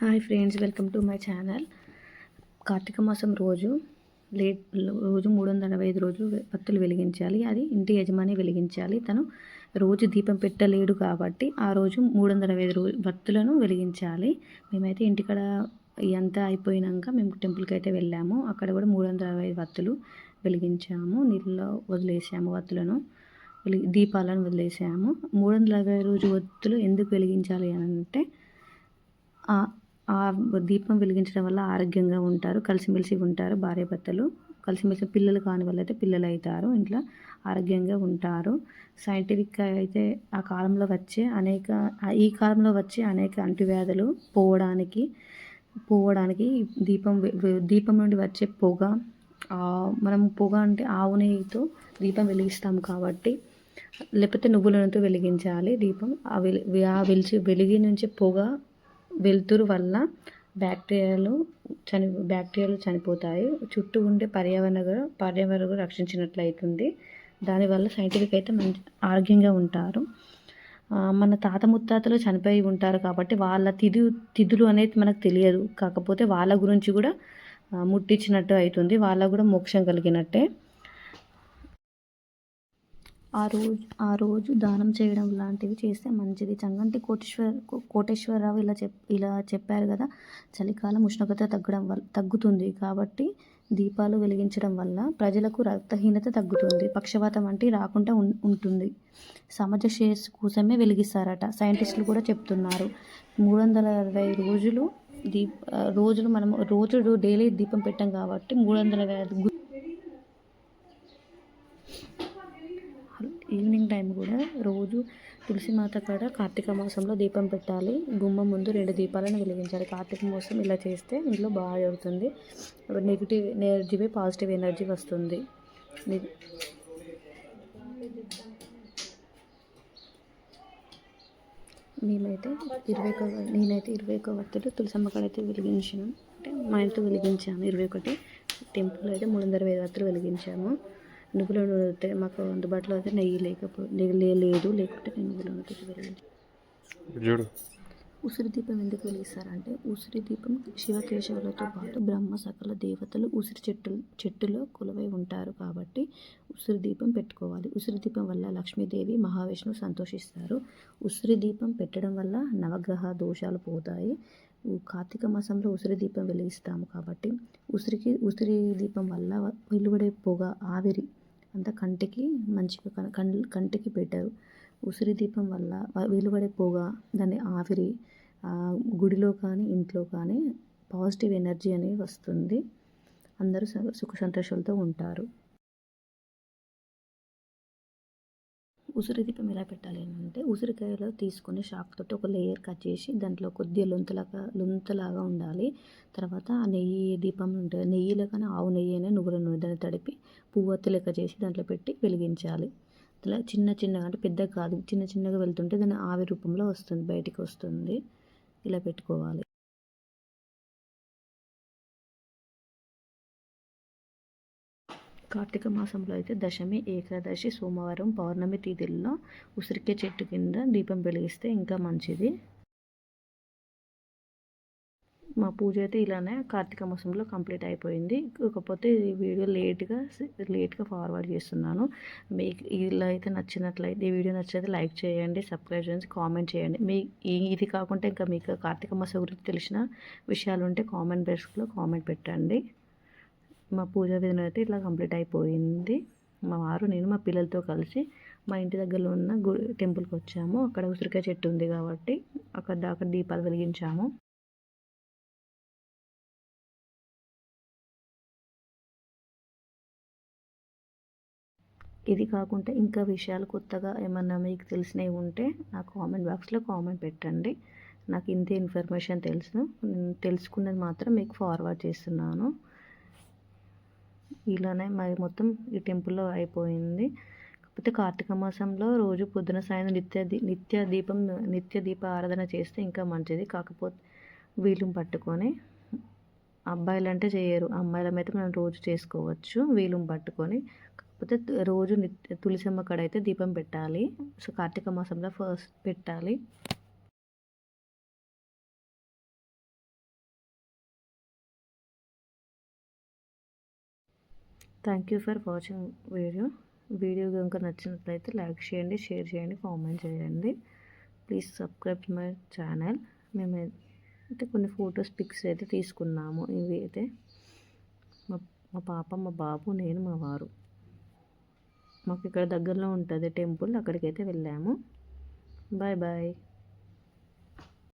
Hi friends welcome to my channel Karthika మాసం రోజు late రోజు మూడు వందల అరవై ఐదు రోజులు భక్తులు వెలిగించాలి. అది ఇంటి యజమాని వెలిగించాలి. తను రోజు దీపం పెట్టలేడు కాబట్టి ఆ రోజు మూడు వందల అరవై ఐదు రోజు భక్తులను వెలిగించాలి. మేమైతే ఇంటికాడ ఇదంతా అయిపోయినాక మేము టెంపుల్కి అయితే వెళ్ళాము. అక్కడ కూడా మూడు వందల అరవై ఐదు వత్తులు వెలిగించాము. నీళ్ళలో వదిలేసాము వత్తులను దీపాలను వదిలేసాము. మూడు వందల అరవై రోజు వత్తులు ఎందుకు వెలిగించాలి అని అంటే ఆ దీపం వెలిగించడం వల్ల ఆరోగ్యంగా ఉంటారు కలిసిమెలిసి ఉంటారు భార్యాభర్తలు. కలిసిమెలిసి పిల్లలు కాని అయితే పిల్లలు అవుతారు ఇంట్లో ఆరోగ్యంగా ఉంటారు. సైంటిఫిక్గా అయితే ఆ కాలంలో వచ్చే అనేక ఈ కాలంలో వచ్చే అనేక అంటువ్యాధులు పోవడానికి పోవడానికి దీపం దీపం నుండి వచ్చే పొగ మనం పొగ అంటే ఆవు నెయ్యితో దీపం వెలిగిస్తాం కాబట్టి లేకపోతే నువ్వుల నూనెతో వెలిగించాలి దీపం. ఆ వెలి ఆ వెలిచి వెలిగి నుంచి పొగ వెలుతురు వల్ల బ్యాక్టీరియాలు చని బ్యాక్టీరియాలు చనిపోతాయి. చుట్టూ ఉండే పర్యావరణ పర్యావరణ రక్షించినట్లు అవుతుంది దానివల్ల సైంటిఫిక్ అయితే మంచి ఆరోగ్యంగా ఉంటారు. మన తాత ముత్తాతలు చనిపోయి ఉంటారు కాబట్టి వాళ్ళ తిథి తిథులు అనేది మనకు తెలియదు. కాకపోతే వాళ్ళ గురించి కూడా ముట్టించినట్టు అవుతుంది. వాళ్ళకు కూడా మోక్షం కలిగినట్టే. ఆ రోజు ఆ రోజు దానం చేయడం లాంటివి చేస్తే మంచిది. చంగంటి కోటేశ్వర కోటేశ్వరరావు ఇలా చెప్ ఇలా చెప్పారు కదా చలికాలం ఉష్ణోగ్రత తగ్గడం వల్ల తగ్గుతుంది కాబట్టి దీపాలు వెలిగించడం వల్ల ప్రజలకు రక్తహీనత తగ్గుతుంది. పక్షవాతం వంటి రాకుండా ఉంటుంది. సమాజ శ్రేయస్సు కోసమే వెలిగిస్తారట సైంటిస్టులు కూడా చెప్తున్నారు. మూడు వందల అరవై రోజులు దీప్ రోజులు మనం రోజు డైలీ దీపం పెట్టాం కాబట్టి మూడు వందల ఈవినింగ్ టైం కూడా రోజు తులసి మాత కాడ కార్తీక మాసంలో దీపం పెట్టాలి. గుమ్మం ముందు రెండు దీపాలను వెలిగించాలి. కార్తీక మాసం ఇలా చేస్తే ఇంట్లో బాగా జరుగుతుంది. నెగిటివ్ ఎనర్జీ పాజిటివ్ ఎనర్జీ వస్తుంది. మేమైతే ఇరవై ఒక నేనైతే ఇరవై ఒక వత్తులు తులసమ్మ కాడ అయితే వెలిగించాను. అంటే మా ఇంట్లో వెలిగించాము. ఇరవై ఒకటి టెంపుల్ అయితే మూడు వందల ఐదు వత్తులు వెలిగించాము. నువ్వుల నూనె మాకు అందుబాటులో అయితే నెయ్యి లేకపోతే నెయ్యి లేదు. లేకుంటే నేను నువ్వుల నూనెతో వెలిగించాను ఉసిరి దీపం ఎందుకు వెలిగిస్తారంటే ఉసిరి దీపం శివకేశవులతో పాటు బ్రహ్మ సకల దేవతలు ఉసిరి చెట్టు చెట్టులో కొలువై ఉంటారు కాబట్టి ఉసిరి దీపం పెట్టుకోవాలి. ఉసిరి దీపం వల్ల లక్ష్మీదేవి మహావిష్ణువు సంతోషిస్తారు. ఉసిరి దీపం పెట్టడం వల్ల నవగ్రహ దోషాలు పోతాయి. కార్తీక మాసంలో ఉసిరి దీపం వెలిగిస్తాము కాబట్టి ఉసిరికి ఉసిరి దీపం వల్ల వెలువడే పొగ ఆవిరి అంతా కంటికి మంచిగా కంటికి బెటర్ ఉసిరి దీపం వల్ల వెలువడే పొగ దాని ఆవిరి గుడిలో కానీ ఇంట్లో కానీ పాజిటివ్ ఎనర్జీ అనేది వస్తుంది. అందరూ సుఖ సంతోషాలతో ఉంటారు. ఉసిరి దీపం ఎలా పెట్టాలి అంటే ఉసిరికాయలో తీసుకొని షాక్ తోటి ఒక లేయర్ కట్ చేసి దాంట్లో కొద్దిగా లొంతలాగా లొంతలాగా ఉండాలి. తర్వాత ఆ నెయ్యి దీపం ఉంటుంది నెయ్యిలో కానీ ఆవు నెయ్యి అయినా నువ్వుల నూనె దాన్ని తడిపి పువ్వొత్తి లెక్క చేసి దాంట్లో పెట్టి వెలిగించాలి. అట్లా చిన్న చిన్నగా అంటే పెద్దగా కాదు చిన్న చిన్నగా వెళ్తుంటే దాని ఆవి రూపంలో వస్తుంది బయటికి వస్తుంది. ఇలా పెట్టుకోవాలి. కార్తీక మాసంలో అయితే దశమి ఏకాదశి సోమవారం పౌర్ణమి తేదీల్లో ఉసిరికే చెట్టు కింద దీపం వెలిగిస్తే ఇంకా మంచిది. మా పూజ అయితే ఇలానే కార్తీక మాసంలో కంప్లీట్ అయిపోయింది. కాకపోతే ఈ వీడియో లేట్గా లేట్గా ఫార్వర్డ్ చేస్తున్నాను. మీకు ఇలా అయితే నచ్చినట్లయితే ఈ వీడియో నచ్చితే లైక్ చేయండి సబ్స్క్రైబ్ చేయండి కామెంట్ చేయండి. మీ ఇది కాకుండా ఇంకా మీకు కార్తీక మాసం గురించి తెలిసిన విషయాలు ఉంటే కామెంట్ బాక్స్లో కామెంట్ పెట్టండి. మా పూజ విధానం అయితే ఇట్లా కంప్లీట్ అయిపోయింది. మా వారు నేను మా పిల్లలతో కలిసి మా ఇంటి దగ్గరలో ఉన్న గుడి టెంపుల్కి వచ్చాము. అక్కడ ఉసిరికాయ చెట్టు ఉంది కాబట్టి అక్కడ అక్కడ దీపాలు వెలిగించాము. ఇది కాకుండా ఇంకా విషయాలు కొత్తగా ఏమన్నా మీకు తెలిసినవి ఉంటే నా కామెంట్ బాక్స్లో కామెంట్ పెట్టండి. నాకు ఇంతే ఇన్ఫర్మేషన్ తెలుసు. తెలుసుకున్నది మాత్రం మీకు ఫార్వర్డ్ చేస్తున్నాను. ఇలానే మరి మొత్తం ఈ టెంపుల్లో అయిపోయింది. కాకపోతే కార్తీక మాసంలో రోజు పొద్దున సాయంత్రం నిత్య నిత్య దీపం నిత్య దీప ఆరాధన చేస్తే ఇంకా మంచిది. కాకపోతే వీలుని పట్టుకొని అబ్బాయిలు అంటే చేయరు. అమ్మాయిలమైతే మనం రోజు చేసుకోవచ్చు. వీలుని పట్టుకొని. కాకపోతే రోజు నిత్య తులసమ్మ కాడ అయితే దీపం పెట్టాలి. సో కార్తీక మాసంలో ఫస్ట్ పెట్టాలి. Thank you for watching video video కనుక నచ్చినట్లయితే లైక్ చేయండి షేర్ చేయండి కామెంట్ చేయండి. ప్లీజ్ సబ్స్క్రైబ్ మై ఛానల్ మేము అయితే కొన్ని ఫొటోస్ పిక్స్ అయితే తీసుకున్నాము. ఇవి అయితే మా మా పాప మా బాబు నేను మా వారు. మాకు ఇక్కడ దగ్గరలో ఉంటుంది టెంపుల్. అక్కడికైతే వెళ్ళాము. Bye bye